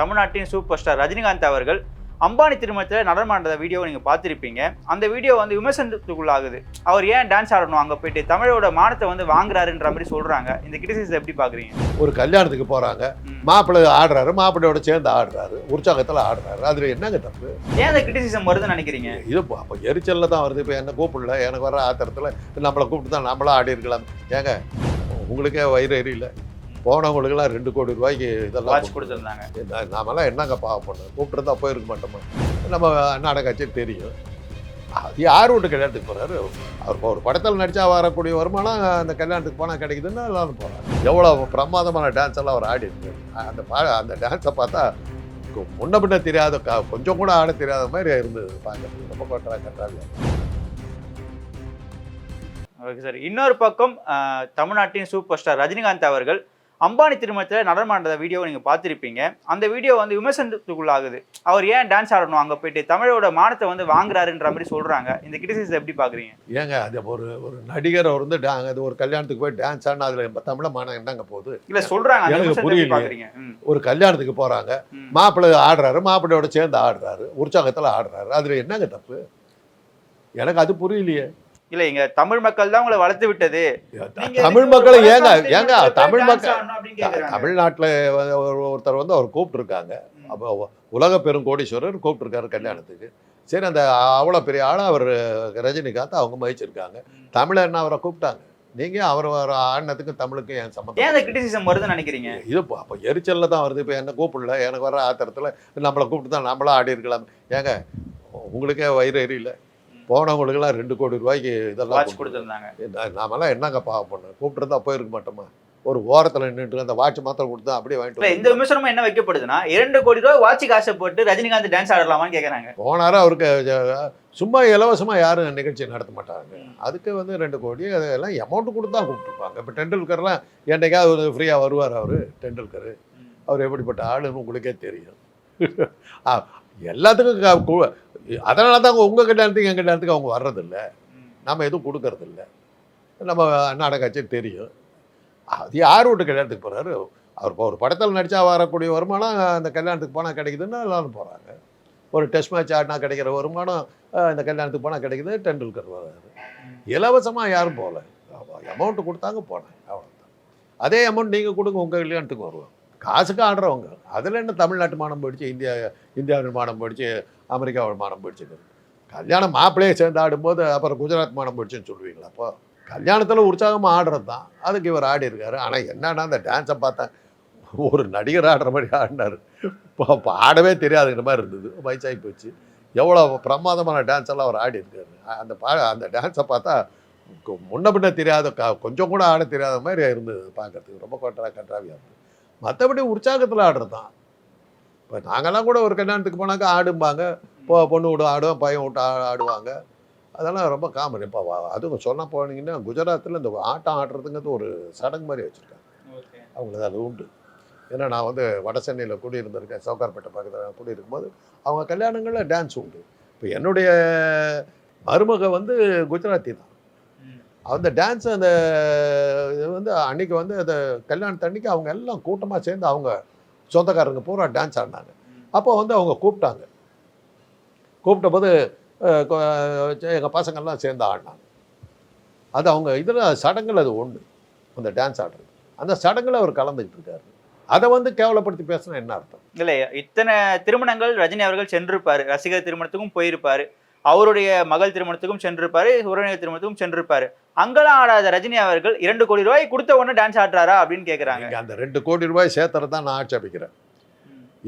தமிழ்நாட்டின் super star Rajinikanth அவர்கள் அம்பானி திருமணத்தில் நடனமாடுற வீடியோ நீங்கள் பார்த்துருப்பீங்க. அந்த வீடியோ வந்து விமர்சனத்துக்குள்ளாகுது. அவர் ஏன் டான்ஸ் ஆடணும்? அங்கே போயிட்டு தமிழோட மானத்தை வந்து வாங்குறாருன்ற மாதிரி சொல்கிறாங்க இந்த கிரிட்டிசிஸ் எப்படி பார்க்குறீங்க? ஒரு கல்யாணத்துக்கு போகிறாங்க மாப்பிள்ளை ஆடுறாரு. மாப்பிள்ளையோட சேர்ந்து ஆடுறாரு. உற்சாகத்தில் ஆடுறாரு. அதில் என்னங்க தப்பு? ஏன் அந்த கிரிட்டிசிசம் வருதுன்னு நினைக்கிறீங்க? இது இப்போ அப்போ எரிச்சலில் தான் வருது. இப்போ என்ன கூப்பிடல? எனக்கு வர ஆத்திரத்தில் நம்மளை கூப்பிட்டு தான் நம்மளும் ஆடி இருக்கலாம் ஏங்க உங்களுக்கே வயிறு எரியல. போனவங்களுக்கெல்லாம் ரெண்டு கோடி ரூபாய்க்கு இதெல்லாம் வாட்ச் கொடுத்துருந்தாங்க. நாமெல்லாம் என்னங்க பாவம் பண்ணோம்? கூப்பிட்டுருந்தா போயிருக்க மாட்டோமா? நம்ம நாடக கட்சி தெரியும். அது யார் வீட்டு கல்யாணத்துக்கு போகிறாரு அவர் ஒரு படத்தில் நடித்தா வரக்கூடிய வருமானம் அந்த கல்யாணத்துக்கு போனால் கிடைக்குதுன்னா எல்லாரும் போகிறாங்க எவ்வளோ பிரமாதமான டான்ஸ் எல்லாம் அவர் ஆடி இருக்காரு. அந்த பா அந்த டான்ஸை பார்த்தா முன்ன பின்ன தெரியாத கொஞ்சம் கூட ஆட தெரியாத மாதிரி இருந்தது. பார்க்கறதுக்கு ரொம்ப கட்டுறாங்க ஓகே சார். இன்னொரு பக்கம் தமிழ்நாட்டின் சூப்பர் ஸ்டார் ரஜினிகாந்த் அவர்கள் அம்பானி திருமணத்தில் நடனமாடுற வீடியோ நீங்கள் பார்த்துருப்பீங்க. அந்த வீடியோ வந்து விமர்சனத்துக்குள்ளாகுது. அவர் ஏன் டான்ஸ் ஆடணும்? அங்கே போயிட்டு தமிழோட மானத்தை வந்து வாங்குறாருன்ற மாதிரி சொல்கிறாங்க இந்த கிரிட்டிசிஸ் எப்படி பார்க்குறீங்க? ஏங்க அது ஒரு ஒரு நடிகர் அவர் வந்து அது ஒரு கல்யாணத்துக்கு போய் டான்ஸ் ஆடினா அதில் தமிழ மானம் என்னங்க போகுது? இல்லை சொல்கிறாங்க எனக்கு ம். ஒரு கல்யாணத்துக்கு போகிறாங்க. மாப்பிள்ளை ஆடுறாரு மாப்பிள்ளையோட சேர்ந்து ஆடுறாரு உற்சாகத்தில் ஆடுறாரு. அதில் என்னங்க தப்பு? எனக்கு அது புரியலையே. இல்லை இங்க தமிழ் மக்கள் தான் உங்களை வளர்த்து விட்டது. தமிழ் மக்களை ஏங்க ஏங்க தமிழ் மக்கள். தமிழ்நாட்டில் ஒருத்தர் வந்து அவர் கூப்பிட்டுருக்காங்க. அப்போ உலக பெருங்கோடீஸ்வரர் கூப்பிட்டுருக்காரு கல்யாணத்துக்கு. சரி அந்த அவ்வளோ பெரிய ஆளாக அவர் ரஜினிகாந்த் அவங்க மதிச்சிருக்காங்க. தமிழர்னு அவரை கூப்பிட்டாங்க? நீங்கள் அவர் வர ஆடினத்துக்கு தமிழுக்கு என் ஏன் சம்மந்தம் அந்த கிரிட்டிசிசம் வருதுன்னு நினைக்கிறீங்க? இது அப்போ எரிச்சலில் தான் வருது. இப்போ என்ன கூப்பிடல? எனக்கு வர ஆத்திரத்தில் நம்மளை கூப்பிட்டு தான் நம்மளும் ஆடி இருக்கலாம் ஏங்க உங்களுக்கே வயிறு எரியல. போனவங்களுக்கெல்லாம் ரெண்டு கோடி ரூபாய்க்கு இதெல்லாம் வாட்ச் கொடுத்து- கொடுத்துருந்தாங்க. நாமெல்லாம் என்னங்க பாவம் பண்ணோம் கூப்பிட்டுருந்தா போயிருக்க மாட்டோமா? ஒரு ஓரத்தில் நின்றுட்டு அந்த வாட்ச் மாத்திரம் கொடுத்தா அப்படியே வாங்கிட்டு இந்த வந்து விமர்சனம் என்ன வைக்கப்படுதுன்னா இரண்டு கோடி ரூபாய் வாட்சுக்கு ஆசைப்பட்டு ரஜினிகாந்த் டான்ஸ் ஆடலாமான்னு கேக்குறாங்க. போனாரா அவருக்கு சும்மா இலவசமாக யாரும் நிகழ்ச்சி நடத்த மாட்டாங்க. அதுக்கு வந்து ரெண்டு கோடி அதெல்லாம் அமௌண்ட் கொடுத்தா கூப்பிட்டுருப்பாங்க. இப்போ டெண்டுல்கர்லாம் என்னைக்காவது ஃப்ரீயாக வருவார் அவர் டெண்டுல்கர். அவர் எப்படிப்பட்ட ஆளுன்னு உங்களுக்கே தெரியும். எல்லாத்துக்கும் அதனால தான் உங்கள் கல்யாணத்துக்கு எங்கள் கல்யாணத்துக்கு அவங்க வர்றதில்ல. நம்ம எதுவும் கொடுக்கறதில்ல. நம்ம நாடக கட்சி தெரியும். அது யார் வீட்டு கல்யாணத்துக்கு போகிறாரு அவர் இப்போ ஒரு படத்தில் நடித்தா வரக்கூடிய வருமானம் அந்த கல்யாணத்துக்கு போனால் கிடைக்குதுன்னா எல்லாரும் போகிறாங்க ஒரு டெஸ்ட் மேட்ச் ஆடினா கிடைக்கிற வருமானம் இந்த கல்யாணத்துக்கு போனால் கிடைக்குது டெண்டுல்கர் வர்றாரு. இலவசமாக யாரும் போகல. அமௌண்ட்டு கொடுத்தாங்க போனேன் அவ்வளோதான் அதே அமௌண்ட் நீங்கள் கொடுங்க உங்கள் கல்யாணத்துக்கு வருவோம் காசுக்கு ஆடுறவங்க அதில் என்ன தமிழ்நாட்டு மானம் போயிடுச்சு இந்தியா இந்தியாவின் மானம் போயிடுச்சு அமெரிக்காவோட மானம் போயிடுச்சு கல்யாணம் மாப்பிள்ளையை சேர்ந்து ஆடும்போது அப்புறம் குஜராத் மானம் போயிடுச்சுன்னு சொல்லுவீங்களா? அப்போ கல்யாணத்தில் உற்சாகமாக ஆடுறது தான் அதுக்கு இவர் ஆடி இருக்காரு. ஆனால் என்னன்னா அந்த டான்ஸை பார்த்தேன். ஒரு நடிகர் ஆடுற மாதிரி ஆடினார். இப்போ ஆடவே தெரியாதுங்கிற மாதிரி இருந்தது. வயசாகி போச்சு. எவ்வளோ பிரமாதமான டான்ஸ் எல்லாம் அவர் ஆடி இருக்காரு. அந்த பா அந்த டான்ஸை பார்த்தா முன்ன பின்ன தெரியாத க கொஞ்சம் கூட ஆட தெரியாத மாதிரி இருந்தது பார்க்கறதுக்கு. ரொம்ப கொட்டரா கன்றாவியாக இருந்தது. மற்றபடி உற்சாகத்தில் ஆடுறது தான் இப்போ நாங்கெல்லாம் கூட ஒரு கல்யாணத்துக்கு போனாக்கா ஆடும்பாங்க. பொ பொண்ணு விட ஆடுவோம் பையன் விட்டு ஆடுவாங்க. அதெல்லாம் ரொம்ப காமன் இப்போ அதுவும் சொன்ன போனீங்கன்னா குஜராத்தில் இந்த ஆட்டம் ஆடுறதுங்கிறது ஒரு சடங்கு மாதிரி வச்சுருக்காங்க. அவங்களுக்கு அது உண்டு. ஏன்னா நான் வந்து வட சென்னையில் குடியிருந்திருக்கேன் சவுகார்பேட்டை பக்கத்தில் குடியிருக்கும் போது அவங்க கல்யாணங்களில் டான்ஸ் உண்டு. இப்போ என்னுடைய மருமக வந்து குஜராத்தி தான். அந்த டான்ஸ் அந்த இது வந்து அன்னைக்கு வந்து அந்த கல்யாணத்தன்னைக்கு அவங்க எல்லாம் கூட்டமாக சேர்ந்து அவங்க சொந்தக்காரங்க பூரா டான்ஸ் ஆடினாங்க. அப்போ வந்து அவங்க கூப்பிட்டாங்க. கூப்பிட்ட போது எங்கள் பசங்கள்லாம் சேர்ந்து ஆடினாங்க. அது அவங்க இதில் சடங்குல அது ஒன்று அந்த டான்ஸ் ஆடுறது. அந்த சடங்கில் அவர் கலந்துக்கிட்டு இருக்காரு. அதை வந்து கேவலப்படுத்தி பேசினா என்ன அர்த்தம்? இல்லை இத்தனை திருமணங்கள் ரஜினி அவர்கள் சென்றிருப்பார். ரசிகர் திருமணத்துக்கும் போயிருப்பார். அவருடைய மகள் திருமணத்துக்கும் சென்றிருப்பாரு உறவினர் திருமணத்துக்கும் சென்றிருப்பாரு. அங்கெல்லாம் ஆடாத ரஜினி அவர்கள் இரண்டு கோடி ரூபாய் கொடுத்த உடனே டான்ஸ் ஆடுறாரா அப்படின்னு கேக்குறாங்க. நீங்க அந்த ரெண்டு கோடி ரூபாய் சேர்த்துறது தான் நான் ஆட்சேபிக்கிறேன்.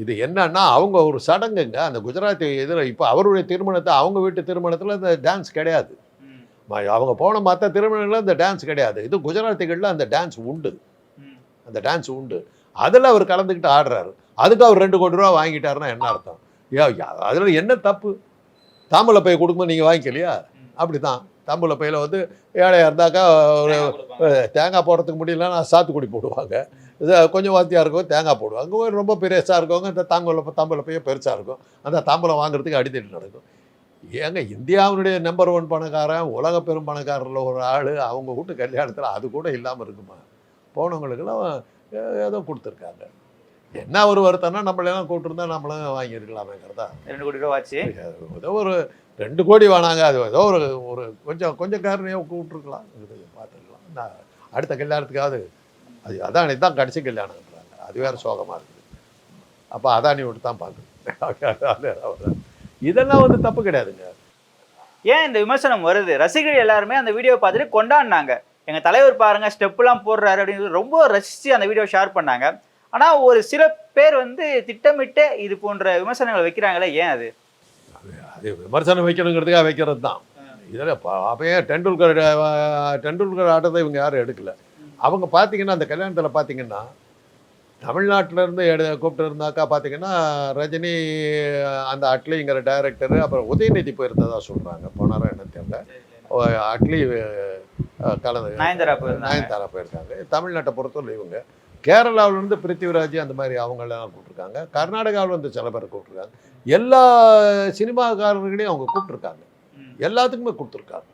இது என்னன்னா அவங்க ஒரு சடங்குங்க. அந்த குஜராத்தி இதில் இப்போ அவருடைய திருமணத்தை அவங்க வீட்டு திருமணத்தில் இந்த டான்ஸ் கிடையாது. அவங்க போன மற்ற திருமணங்களில் இந்த டான்ஸ் கிடையாது. இது குஜராத்திகளில் அந்த டான்ஸ் உண்டு. அந்த டான்ஸ் உண்டு. அதில் அவர் கலந்துக்கிட்டு ஆடுறாரு. அதுக்கு அவர் ரெண்டு கோடி ரூபா வாங்கிட்டாருன்னா என்ன அர்த்தம்? அதில் என்ன தப்பு? தாம்பூல பை கொடுக்கும்போது நீங்கள் வாங்கிக்கலையா? அப்படி தான் தாம்பூல பையில் வந்து ஏழையாக இருந்தாக்கா ஒரு தேங்காய் போடுறதுக்கு முடியலன்னா சாத்துக்குடி போடுவாங்க. இது கொஞ்சம் வாத்தியாக இருக்கும் தேங்காய் போடுவாங்க. ரொம்ப பெருசாக இருக்கவங்க இந்த தாம்பூல தாம்பூல பைய பெருசாக இருக்கும். அந்த தாம்பூலம் வாங்குறதுக்கு அடித்தட்டு நடக்கும். ஏங்க இந்தியாவினுடைய நம்பர் ஒன் பணக்காரன் உலக பெரும் பணக்காரரில் ஒரு ஆள் அவங்க வீட்டு கல்யாணத்தில் அது கூட இல்லாமல் இருக்குமா? போனவங்களுக்கெல்லாம் ஏதோ கொடுத்துருக்காங்க. என்ன ஒரு வருத்தம்னா நம்மளெல்லாம் கூப்பிட்டுருந்தா நம்மளும் வாங்கியிருக்கலாமேங்கிறதா? ரெண்டு கோடி ரூபா ஆச்சு. ஏதோ ஒரு ரெண்டு கோடி வேணாங்க அது ஏதோ ஒரு ஒரு கொஞ்சம் கொஞ்சம் காரணியாக கூப்பிட்டுருக்கலாம். பார்த்துருக்கலாம் நான் அடுத்த கல்யாணத்துக்காவது அது அதானி தான் கடைசி கல்யாணம்ன்றாங்க. அது வேற சோகமாக இருக்குது. அப்போ அதானி விட்டு தான் பார்க்குது இதெல்லாம் வந்து தப்பு கிடையாதுங்க. ஏன் இந்த விமர்சனம் வருது? ரசிகர்கள் எல்லாருமே அந்த வீடியோ பார்த்துட்டு கொண்டாடினாங்க. எங்க தலைவர் பாருங்க ஸ்டெப்லாம் போடுறாரு அப்படின்னு ரொம்ப ரசிச்சு அந்த வீடியோ ஷேர் பண்ணாங்க. ஆனா ஒரு சில பேர் வந்து திட்டமிட்டு இது போன்ற விமர்சனங்களை வைக்கிறாங்களே ஏன் அது? அது விமர்சனம் வைக்கணுங்கிறதுக்காக வைக்கிறது தான். இதில் அப்பயே டெண்டுல்கர் டெண்டுல்கர் ஆட்டத்தை இவங்க யாரும் எடுக்கல. அவங்க பார்த்தீங்கன்னா அந்த கல்யாணத்தில் பார்த்தீங்கன்னா தமிழ்நாட்டுல இருந்து எடு கூப்பிட்டு இருந்தாக்கா பார்த்தீங்கன்னா ரஜினி அந்த அட்லிங்கிற டைரக்டரு அப்புறம் உதயநிதி போயிருந்ததா சொல்கிறாங்க போனாரோ என்ன தெரியல. அட்லி கலந்து நயன்தாரா போயிருந்தாங்க. தமிழ்நாட்டை பொறுத்தவரை இவங்க கேரளாவுல இருந்து பிருத்திவிராஜ் அந்த மாதிரி அவங்களெல்லாம் கூப்பிட்ருக்காங்க கர்நாடகாவில் இருந்து சில பேர் கூப்பிட்ருக்காங்க எல்லா சினிமாக்காரர்களையும் அவங்க கூப்பிட்ருக்காங்க. எல்லாத்துக்குமே கொடுத்துருக்காங்க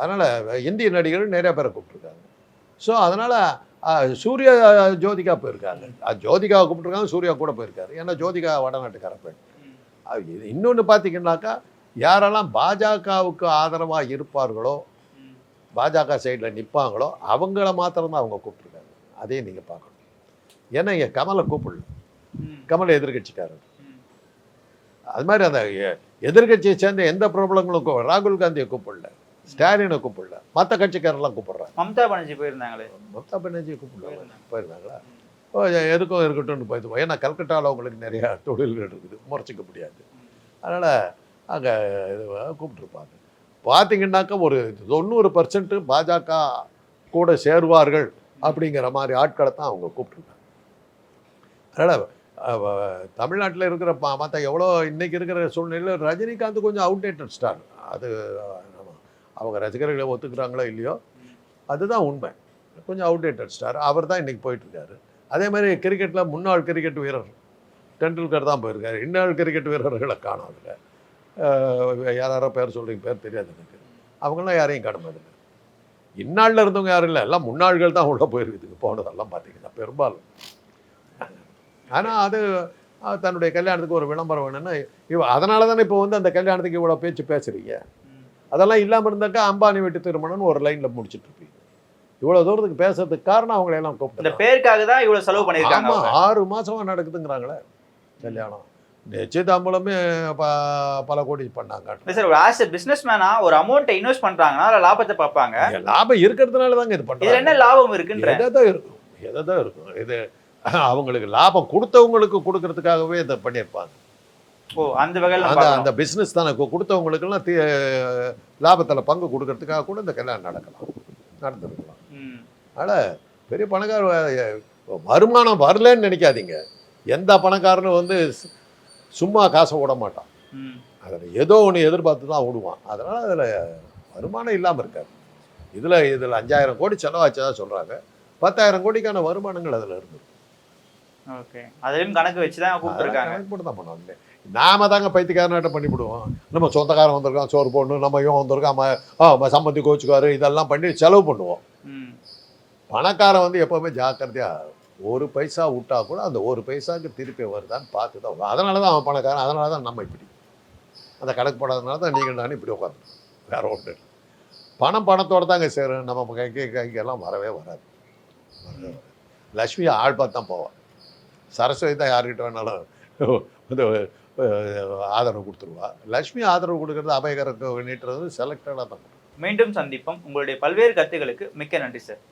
அதனால் இந்திய நடிகர்கள் நிறைய பேரை கூப்பிட்ருக்காங்க ஸோ அதனால் சூர்யா ஜோதிகா போயிருக்காங்க. ஜோதிகாவை கூப்பிட்ருக்காங்க சூர்யா கூட போயிருக்காரு. ஏன்னா ஜோதிகா வடநாட்டுக்கார பெண். இன்னொன்று பார்த்தீங்கன்னாக்கா யாரெல்லாம் பாஜகவுக்கு ஆதரவாக இருப்பார்களோ. பாஜக சைடில் நிற்பாங்களோ அவங்கள மாத்திரம்தான் அவங்க கூப்பிட்ருக்காங்க அதையும் நீங்கள் பார்க்கணும். ஏன்னா இங்கே கமலை கூப்பிடல. கமல் எதிர்கட்சிக்காரர். அது மாதிரி அந்த எ- எதிர்க்கட்சியை சேர்ந்த எந்த பிரபலங்களும் கூ- ராகுல் காந்தியை கூப்பிடல. ஸ்டாலினை கூப்பிடல. மற்ற கட்சிக்காரெல்லாம் கூப்பிடுறாங்க. மம்தா பானர்ஜி போயிருந்தாங்களே. மம்தா பானர்ஜியை கூப்பிடல. போயிருந்தாங்க. போயிருந்தாங்களா? ஓ எதுக்கும் இருக்கட்டும்னு போயிடுவோம் ஏன்னா கல்கட்டாவில் அவங்களுக்கு நிறையா தொழில்கள் இருக்குது. முறைச்சிக்க முடியாது. அதனால் அங்கே கூப்பிட்டுருப்பாங்க. பார்த்தீங்கன்னாக்கா ஒரு தொண்ணூறு பர்சன்ட் பாஜக கூட சேருவார்கள் அப்படிங்கிற மாதிரி ஆட்களை தான் அவங்க கூப்பிட்டுருக்காங்க. அதனால் தமிழ்நாட்டில் இருக்கிற ப- மற்ற எவ்வளோ இன்றைக்கி இருக்கிற சூழ்நிலையில் ரஜினிகாந்த் கொஞ்சம் அவுடேட்டட் ஸ்டார் அது அவங்க ரசிகர்களை ஒத்துக்கிறாங்களோ இல்லையோ அதுதான் உண்மை. கொஞ்சம் அவுடேட்டட் ஸ்டார் அவர் தான் இன்றைக்கி போயிட்டுருக்காரு. அதே மாதிரி கிரிக்கெட்டில் முன்னாள் கிரிக்கெட் வீரர் டெண்டுல்கர் தான் போயிருக்காரு. இன்னாள் கிரிக்கெட் வீரர்களை காணும் அதில். யாரோ பேர் சொல்கிறீங்க பேர் தெரியாது எனக்கு. அவங்களாம் யாரையும் காணும் அதில். இந்நாளில் இருந்தவங்க யாரும் இல்லை. எல்லாம் முன்னாள்கள் தான் உள்ளே போயிருக்குதுங்க போனதெல்லாம் பார்த்தீங்கன்னா பெரும்பாலும். ஆனால் அது தன்னுடைய கல்யாணத்துக்கு ஒரு விளம்பரம் வேணும்னா இவ அதனால தானே இப்போ வந்து அந்த கல்யாணத்துக்கு இவ்வளோ பேச்சு பேசுகிறீங்க. அதெல்லாம் இல்லாமல் இருந்தாக்கா அம்பானி வீட்டு திருமணம்னு ஒரு லைனில் முடிச்சிட்டு இருப்பீங்க. இவ்வளோ தூரத்துக்கு பேசுறதுக்கு காரணம் அவங்களை எல்லாம் இந்த கூப்பிட்டு பேருக்காக தான் இவ்வளவு செலவு அவங்க. ஆறு மாசமா நடக்குதுங்கிறாங்களே கல்யாணம். நிச்சயதாம்பலமே ப பல கோடி பண்ணாங்க சார் ஒரு ஆஸ் பிசினஸ் மேனா ஒரு அமௌண்ட்டை இன்வெஸ்ட் பண்றாங்கன்னா அதுல லாபத்தை பார்ப்பாங்க. லாபம் இருக்கிறதுனால தாங்க இது இதுல பண்றாங்க என்ன லாபம் இருக்குன்ற? எதை தான் இருக்கும்? எதை தான் இருக்கும்? இது அவங்களுக்கு லாபம் கொடுத்தவங்களுக்கு கொடுக்கறதுக்காகவே இதை பண்ணியிருப்பாங்க. ஓ அந்த வகையில அந்த. அந்த பிஸ்னஸ் தானே கொடுத்தவங்களுக்கெல்லாம் தீ லாபத்தில் பங்கு கொடுக்கறதுக்காக கூட இந்த கல்யாணம் நடக்கலாம். நடந்திருக்கலாம். அதனால் பெரிய பணக்கார வருமானம் வரலன்னு நினைக்காதீங்க. எந்த பணக்காரனும் வந்து சும்மா காசை விட மாட்டான். அதில் ஏதோ ஒன்று எதிர்பார்த்து தான் விடுவான் அதனால் அதில் வருமானம் இல்லாமல் இருக்காது இதில் இதில் அஞ்சாயிரம் கோடி செலவாச்சதா சொல்கிறாங்க பத்தாயிரம் கோடிக்கான வருமானங்கள் அதில் இருந்து. ஓகே. அதுலயும் கணக்கு வச்சுதான் கூப்பிட்டுருக்காங்க. கணக்கு போட்டு தான் பண்ணுவாங்க. நாம தாங்க பைத்தியக்காரனாட்டம் பண்ணிவிடுவோம். நம்ம சொந்தக்காரன் வந்திருக்கான் சோறு போடணும் நம்ம இவன் வந்திருக்கான் சம்பந்தி கோச்சுக்காரு இதெல்லாம் பண்ணி செலவு பண்ணுவோம். பணக்காரன் வந்து எப்போவுமே ஜாக்கிரதையாக ஒரு பைசா விட்டா கூட அந்த ஒரு பைசாவுக்கு திருப்பி வருதான்னு பார்த்து தான் வரும் அதனால தான் அவன் பணக்காரன் அதனால தான் நம்ம இப்படி. அந்த கணக்கு போடாதனால தான் நீங்கள் நானும் இப்படி உட்காந்து வேற ஒன்று பணம் பணத்தோடு தாங்க சேரும். நம்ம கைக்கு கைக்கெல்லாம் வரவே வராது வரவே வராது. லக்ஷ்மி ஆள் பார்த்து தான் போவான் சரஸ்வதி தான் யார்கிட்ட வேணாலும் வந்து ஆதரவு கொடுத்துருவா. லக்ஷ்மி ஆதரவு கொடுக்கறது அபயகருக்கு நீட்டுறது செலக்டடாக தான் மீண்டும் சந்திப்போம். உங்களுடைய பல்வேறு கருத்துகளுக்கு மிக்க நன்றி சார்